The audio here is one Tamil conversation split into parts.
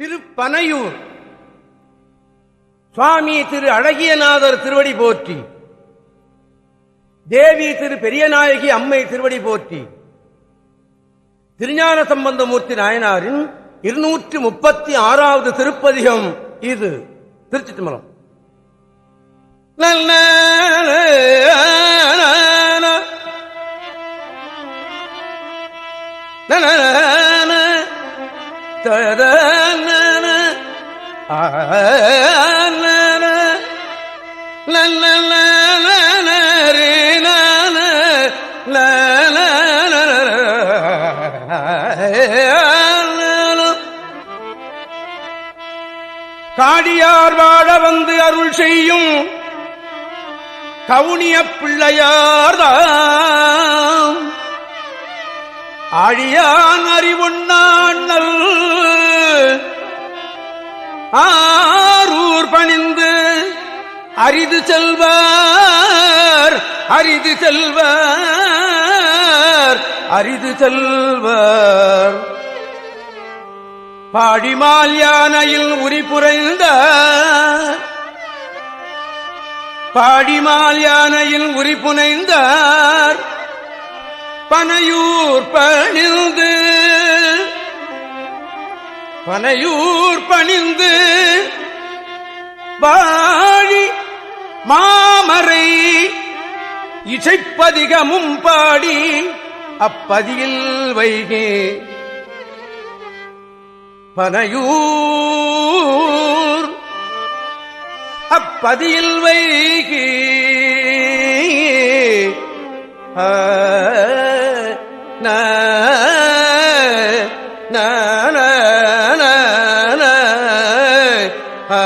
திருப்பனையூர். சுவாமி திரு அழகியநாதர் திருவடி போற்றி. தேவி திரு பெரியநாயகி அம்மை திருவடி போற்றி. திருஞான சம்பந்தமூர்த்தி நாயனாரின் இருநூற்றி முப்பத்தி ஆறாவது திருப்பதிகம் இது திருச்சி தர காடியார் வாழ வந்து அருள் செய்யும் கவுனிய பிள்ளையார்தான் அழியான் அறிவுண் ஆரூர் பணிந்து அரிது செல்வார் அரிது செல்வார் அரிது செல்வார். பாடிமால் யானையில் உரிபுரைந்த பாடிமால் யானையில் உரிபுனைந்தார் பனையூர் பணிந்து பனையூர் பணிந்து வாழி மாமரை இசைப்பதிகமும் பாடி அப்பதியில் வைகே. பனையூர் அப்பதியில் வைகி. ஆ, ஆ.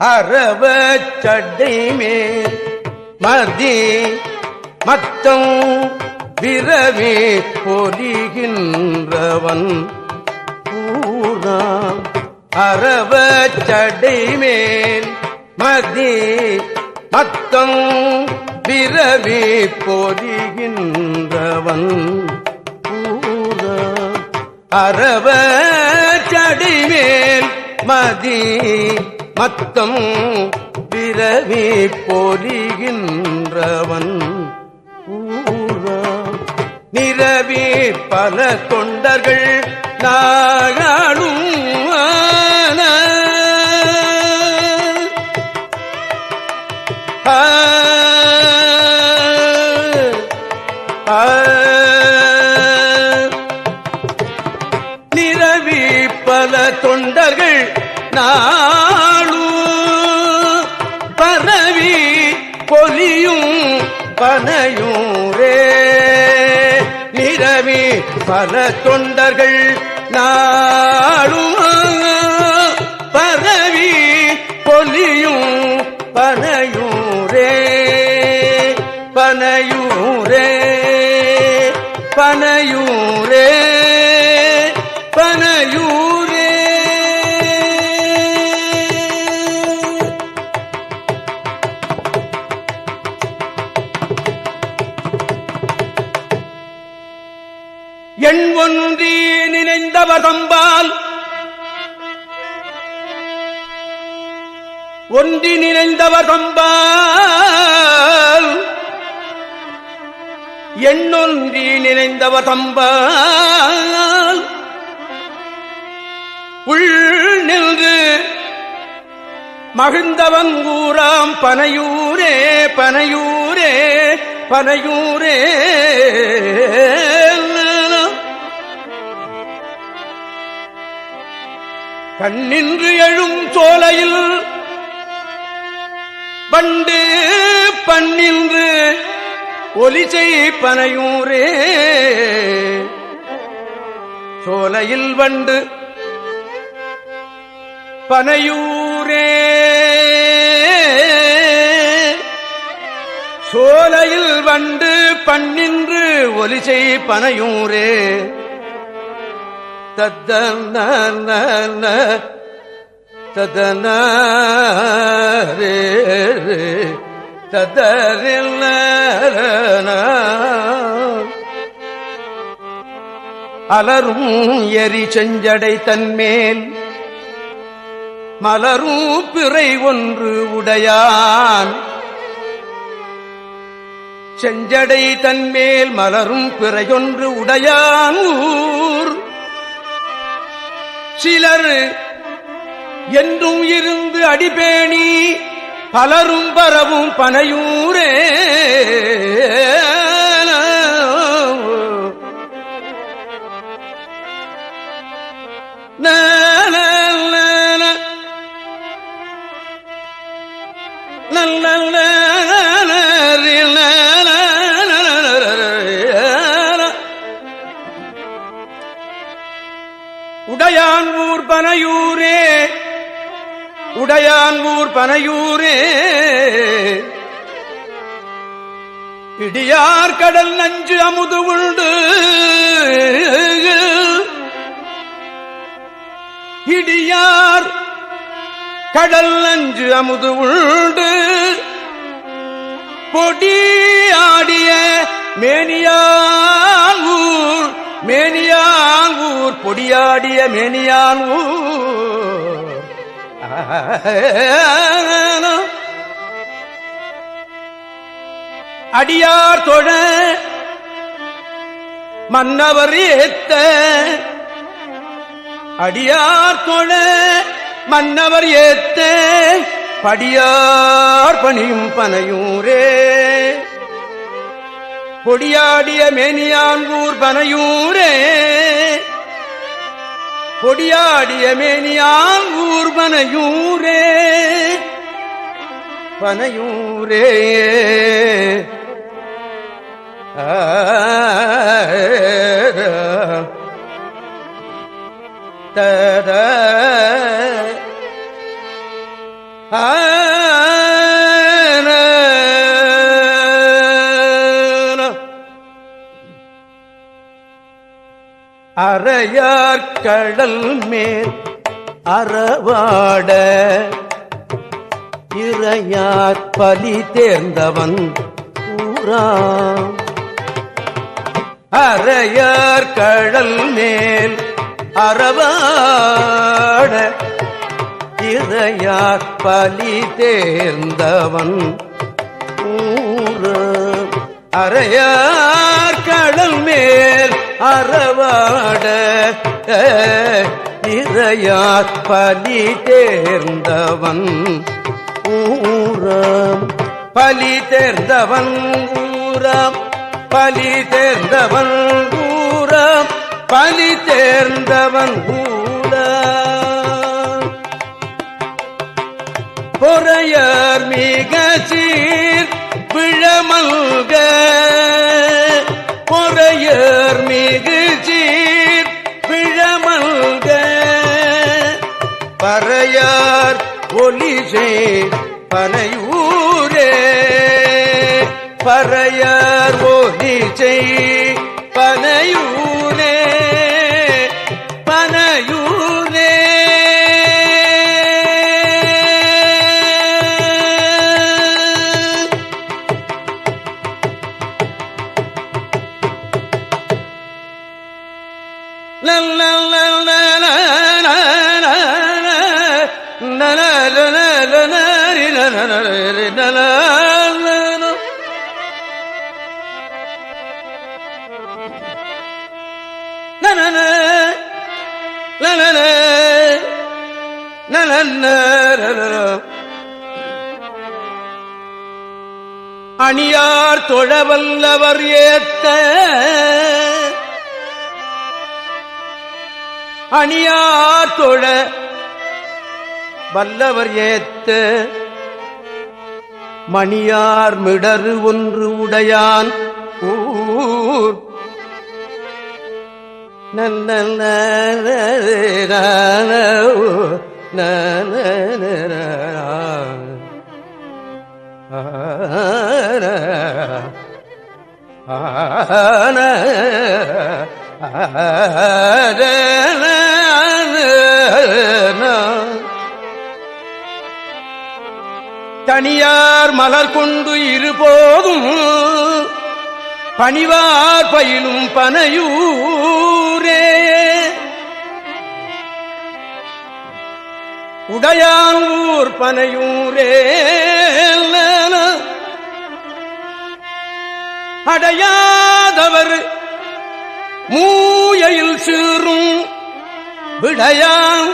அரவ சட்டை மேல் மதி மத்தம் விரவே பொலிகின்றவன் பூராம் அரவ சடை மேல் மதி மத்தம் பிறவி பொலிகின்றவன் பூராம் அரவ சடிமேல் மதி மத்தம் பிறவி பொலிகின்றவன் நிறவி பல தொண்டர்கள் நாகாடும் ஆன. ஆ, ஆ, நிரவி பல தொண்டர்கள் நாளு. பரவி பொலியும் பனையும் ரே நிரவி பல தொண்டர்கள் நாளும் பரவி பொலியும் பனையூரே. பனையூரே. பனையூரே பனையூரே. எண் ஒன்றி நினைந்தவர் தம்பால் ஒன்றி நினைந்தவர் தம்பால் எண்ணொன்றி நினைந்தவ தம்பால் உள் நின்று மகிழ்ந்தவங்கூராம் பனையூரே பனையூரே பனையூரே. கண்ணின்று எழும் சோலையில் பண்டு பண்ணின்று ஒலிசை பனையூரே சோலையில் வண்டு பனையூரே. சோலையில் வண்டு பண்ணின்று ஒலிசை பனையூரே தத்தன ததன ரே. ரே அலரும் எரி செஞ்சடை தன்மேல். மலரும் பிறை ஒன்று உடையான். செஞ்சடை தன்மேல் மலரும் பிறையொன்று உடையான் ஊர். சிலர் என்றும் இருந்து அடிபேணி. பலரும் பரவும் பனையூரே. உடையான் ஊர் பனையூரே. இடியார் கடல் நஞ்சு அமுது உண்டு. இடியார் கடல் நஞ்சு அமுது உண்டு. பொடி ஆடிய மேனியான் ஊர் மேனியான் ஊர் பொடியாடிய மேனியான் ஊர். அடியார் தொழ மன்னவர் ஏத்த. அடியார் தொழ மன்னவர் ஏத்த. படியார் பணியும் பனையூரே. பொடியாடிய மேனியான் ஊர் பனையூரே. பொடியாடிய மேனியால் ஊர் பனையூரே பனையூரே. ஆ, தத அறையார் கடல் மேல் அறவாட இறையார் பலி தேர்ந்தவன் ஊரா அறையார் கடல் மேல் அறவாட இறையார் பலி தேர்ந்தவன் ஊர அறையார் கடல் மேல் அறவாட இறையார் பலி தேர்ந்தவன் ஊரம். பலி தேர்ந்தவன் ஊரம். பலி தேர்ந்தவன் ஊரம். பலி தேர்ந்தவன் ஊரம். பொறையார் மிக சீர் பிழமல்க பொறையர் மிகு சீர் பிழமல்க பறையார் ஒலிசே பனையூரே. பறையார் ஒலிசை அணியார் தொழவல்லவர் ஏத்த அணியார் தொழ வல்லவர் ஏத்த மணியார் மிடரு ஒன்று உடையான் ஊர் நன்ன ஆன ஆன தனியார் மலர் கொண்டு இருபோதும் பணிவார் பயிலும் பனையூரே. உடையான் பனையூரே அடையாதவர் மூயையில் சீரும் விடையான்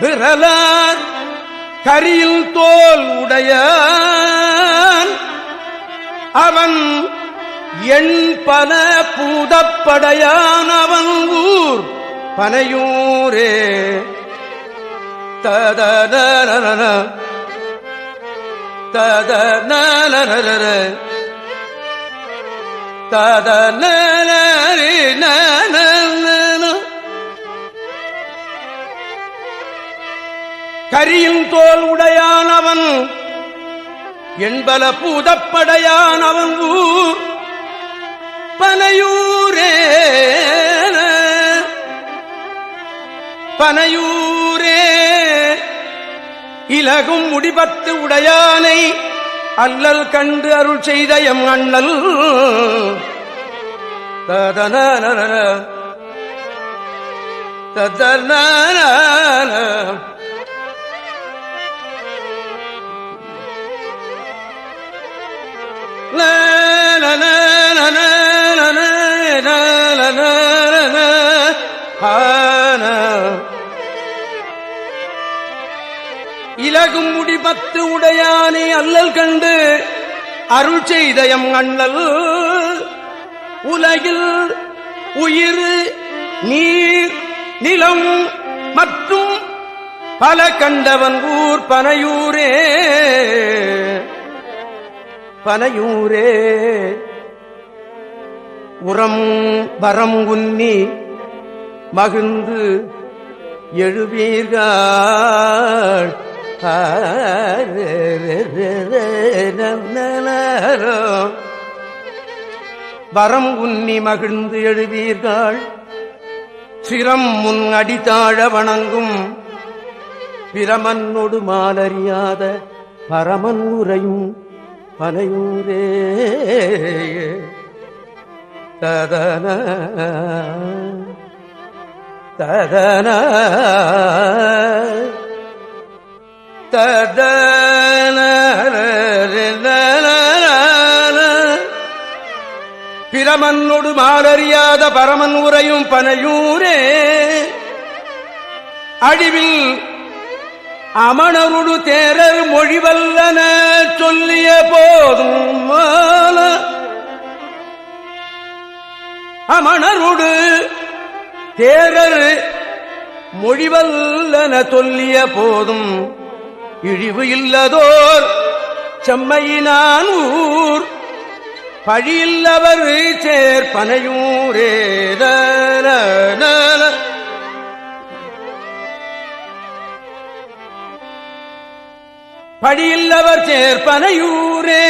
விரலார். கரியில் தோல் உடைய அவன் எண் பல பூதப்படையான் அவன் ஊர் பனையூரே. ததன ததன ததன கரியின் தோல் உடையானவன் என்பல பூதப்படையானவன் ஊர் பனையூரே. பனையூரே. இலகும் முடிபத்து உடையானை அல்லல் கண்டு அருள் செய்த எம் அண்ணல். ததன ததன இலகும் முடி பத்து உடையானே அல்லல் கண்டு அருள் செய்தயம் அண்ணல். உலகில் உயிர் நீர் நிலம் மற்றும் பல கண்டவன் ஊர் பனையூரே. பனையூரே. உரம் வரம் உன்னி மகிழ்ந்து எழுவீர்கள். வரம் உன்னி மகிழ்ந்து எழுவீர்கள். சிரம் முன் அடித்தாழ வணங்கும். பிரமன்னொடு மாலறியாத பரமன் உரையும் பனையூரே. ததன ததன ததன பிரமன்னொடு மாறறியாத பரமன் உரையும் பனையூரே. அழிவில் அமணருடு தேரர் மொழிவல்லன. போதும் அமணருடு தேரர் மொழிவல்லன சொல்லிய போதும் இழிவு இல்லதோர் செம்மையினான் ஊர் பழியில்லவர் சேர்ப்பனையூரே படியில்லவர் சேர்ப்பனையூரே.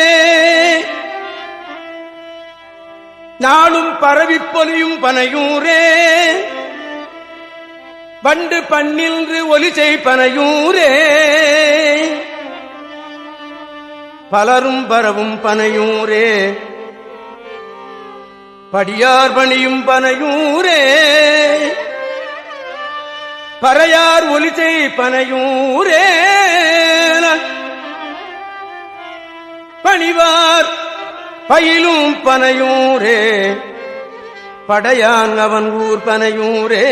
நாளும் பரவி பொலியும் பனையூரே. வண்டு பண்ணின்று ஒலி செய்பனையூரே. பலரும் பரவும் பனையூரே. படியார் பணியும் பனையூரே. பறையார் ஒலிசை பனையூரே பணிவார். பயிலும் பனையூரே. படையான் அவன் ஊர் பனையூரே.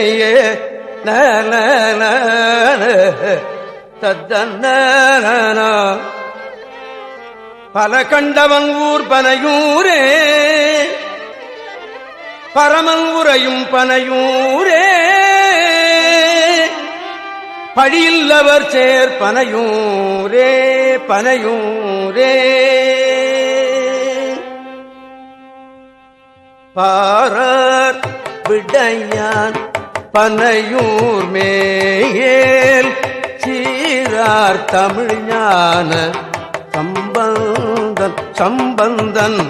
தத்தன்ன பல கண்டவன் ஊர் பனையூரே. பரமன் உரையும் பனையூரே. பழியில்லவர் சேர் பனையூரே பனையூரே. பாரர் விடையான் பனையூர் மேல் சீரார் தமிழ் ஞான சம்பந்தன் சம்பந்தன்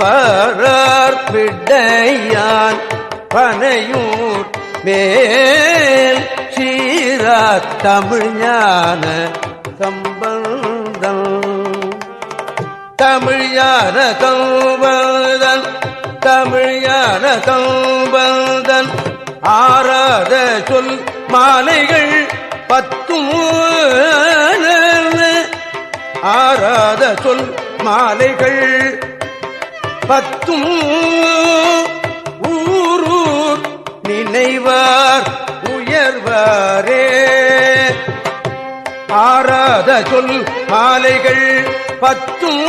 பாரர் விடையான் பனையூர் மேல். சீரார் தமிழ் ஞான கம்பந்தம் தமிழ் ஞான கம்பந்தன் தமிழ் ஞான கம்பந்தன் ஆராத சொல் மாலைகள் பத்தும் ஆராத சொல் மாலைகள் பத்தும் ஊரூர் நினைவார். உயர்வாரே ஆராத சொல் மாலைகள் பத்தும்